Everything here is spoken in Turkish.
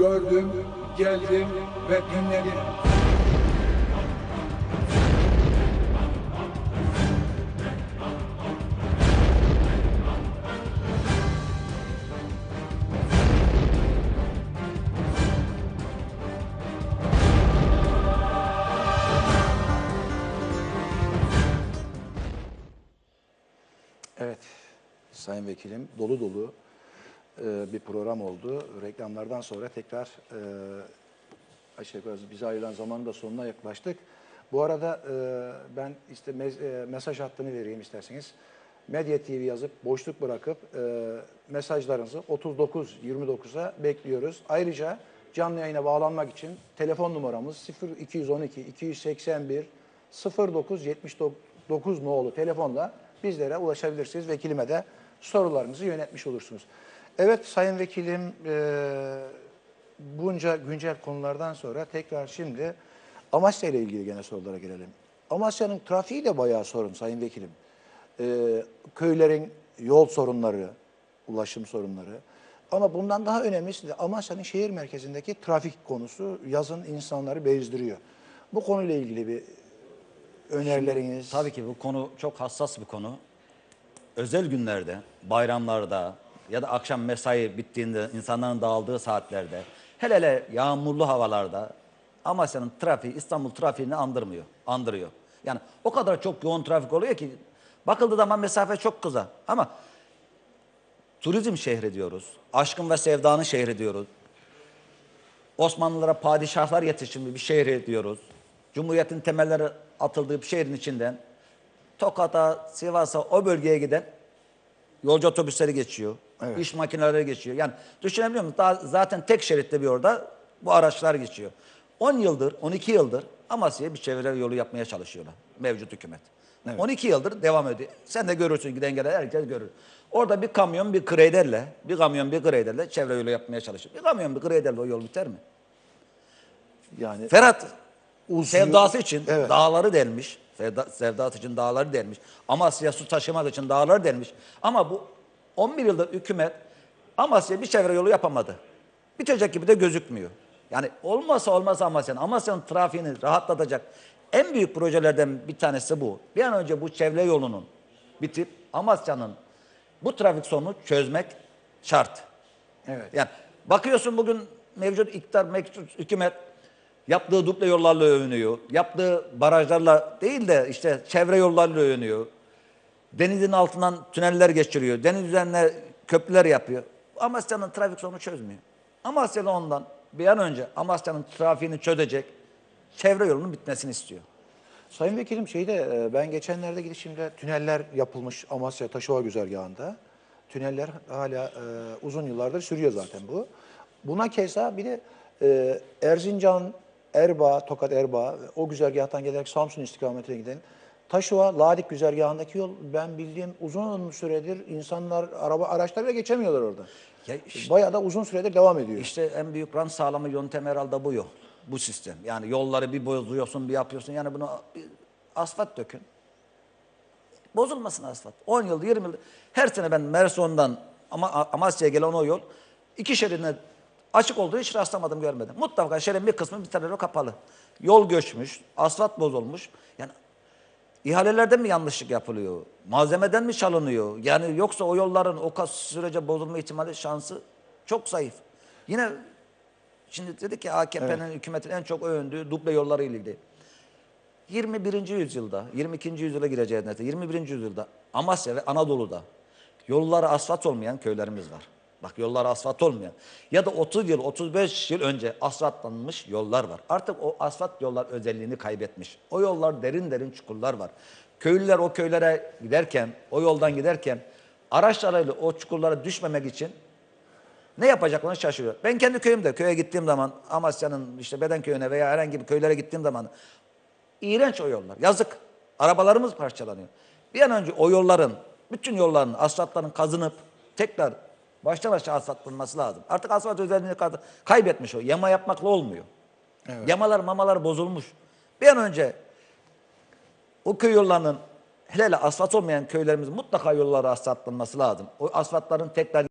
gördüm, geldim ve dinledim. Evet, Sayın Vekilim dolu dolu e, bir program oldu. Reklamlardan sonra tekrar e, aşağı yukarı bize ayrılan zamanın da sonuna yaklaştık. Bu arada e, ben işte e, mesaj hattını vereyim isterseniz. Medya TV yazıp boşluk bırakıp mesajlarınızı 39-29'a bekliyoruz. Ayrıca canlı yayına bağlanmak için telefon numaramız 0212 281 0979 nolu telefonla bizlere ulaşabilirsiniz. Vekilime de sorularınızı yönetmiş olursunuz. Evet Sayın Vekilim e, bunca güncel konulardan sonra tekrar şimdi Amasya ile ilgili gene sorulara gelelim. Amasya'nın trafiği de bayağı sorun Sayın Vekilim. E, köylerin yol sorunları, ulaşım sorunları. Ama bundan daha önemlisi de Amasya'nın şehir merkezindeki trafik konusu yazın insanları bezdiriyor. Bu konuyla ilgili bir önerileriniz. Tabii ki bu konu çok hassas bir konu. Özel günlerde, bayramlarda ya da akşam mesai bittiğinde insanların dağıldığı saatlerde, hele hele yağmurlu havalarda Amasya'nın trafiği İstanbul trafiğini andırmıyor, andırıyor. Yani o kadar çok yoğun trafik oluyor ki bakıldığı zaman mesafe çok kısa ama turizm şehri diyoruz. Aşkın ve sevdanın şehri diyoruz. Osmanlılara padişahlar yetişimi bir şehri diyoruz. Cumhuriyetin temelleri atıldığı bir şehrin içinden Tokat'a, Sivas'a o bölgeye giden yolcu otobüsleri geçiyor. İş makineleri geçiyor. Yani düşünebiliyor musunuz? Daha zaten tek şeritte bir orada bu araçlar geçiyor. 10 yıldır, 12 yıldır Amasya'ya bir çevre yolu yapmaya çalışıyorlar mevcut hükümet. 12 yıldır devam ediyor. Sen de görürsün giden gelen herkes görür. Orada bir kamyon bir kreyderle, bir kamyon bir kreyderle çevre yolu yapmaya çalışıyor. Bir kamyon bir kreyderle o yol biter mi? yani Ferhat Uzun- sevdası için Evet. dağları delmiş. Sevda, sevdası için dağları delmiş. Amasya su taşımak için dağları delmiş. Ama bu 11 yıldır hükümet Amasya bir çevre yolu yapamadı. Bitecek gibi de gözükmüyor. Yani olmasa olmaz Amasya'nın. Amasya'nın trafiğini rahatlatacak en büyük projelerden bir tanesi bu. Bir an önce bu çevre yolunun bitip Amasya'nın bu trafik sorununu çözmek şart. Evet. Yani bakıyorsun bugün mevcut iktidar, mevcut hükümet yaptığı duble yollarla övünüyor. Yaptığı barajlarla değil de işte çevre yollarla övünüyor. Denizin altından tüneller geçiriyor. Deniz üzerine köprüler yapıyor. Amasya'nın trafik sorunu çözmüyor. Amasya'da ondan bir an önce Amasya'nın trafiğini çözecek çevre yolunun bitmesini istiyor. Sayın Vekilim şeyde e, ben geçenlerde gidişimde tüneller yapılmış Amasya Taşova güzergahında. Tüneller hala e, uzun yıllardır sürüyor zaten bu. Buna keza bir de e, Erzincan, Erbaa, Tokat Erbaa o güzergahtan gelerek Samsun istikametine giden Taşova, Ladik güzergahındaki yol ben bildiğim uzun süredir insanlar, araba araçlarla geçemiyorlar orada. Ya işte- Bayağı da uzun süredir devam ediyor. İşte en büyük rant sağlama yöntem herhalde bu yol. Bu sistem. Yani yolları bir bozuyorsun, bir yapıyorsun. Yani bunu bir asfalt dökün. Bozulmasın asfalt. 10 yıl, 20 yıl. Her sene ben Merson'dan ama Amasya'ya gelen o yol iki şeridine açık olduğu hiç rastlamadım, görmedim. Mutlaka şeridin bir kısmı bir tarafı kapalı. Yol göçmüş, asfalt bozulmuş. Yani ihalelerden mi yanlışlık yapılıyor? Malzemeden mi çalınıyor? Yani yoksa o yolların o sürece bozulma ihtimali şansı çok zayıf. Yine şimdi dedik ki AKP'nin hükümetin en çok övündüğü duble yolları ile ilgili. 21. yüzyılda, 22. yüzyıla gireceğiz nete. 21. yüzyılda Amasya ve Anadolu'da yolları asfalt olmayan köylerimiz var. Bak yolları asfalt olmayan. Ya da 30 yıl, 35 yıl önce asfaltlanmış yollar var. Artık o asfalt yollar özelliğini kaybetmiş. O yollar derin derin çukurlar var. Köylüler o köylere giderken, o yoldan giderken araçlarıyla o çukurlara düşmemek için ne yapacaklarını şaşırıyor. Ben kendi köyümde köye gittiğim zaman Amasya'nın işte Bedenköy'üne veya herhangi bir köylere gittiğim zaman iğrenç o yollar. Yazık. Arabalarımız parçalanıyor. Bir an önce o yolların, bütün yolların, asfaltların kazınıp tekrar baştan aşağı asfaltlanması lazım. Artık asfalt özelliğini kay- kaybetmiş o. Yama yapmakla olmuyor. Yamalar mamalar bozulmuş. Bir an önce o köy yollarının hele hele asfalt olmayan köylerimizin mutlaka yolları asfaltlanması lazım. O asfaltların tekrar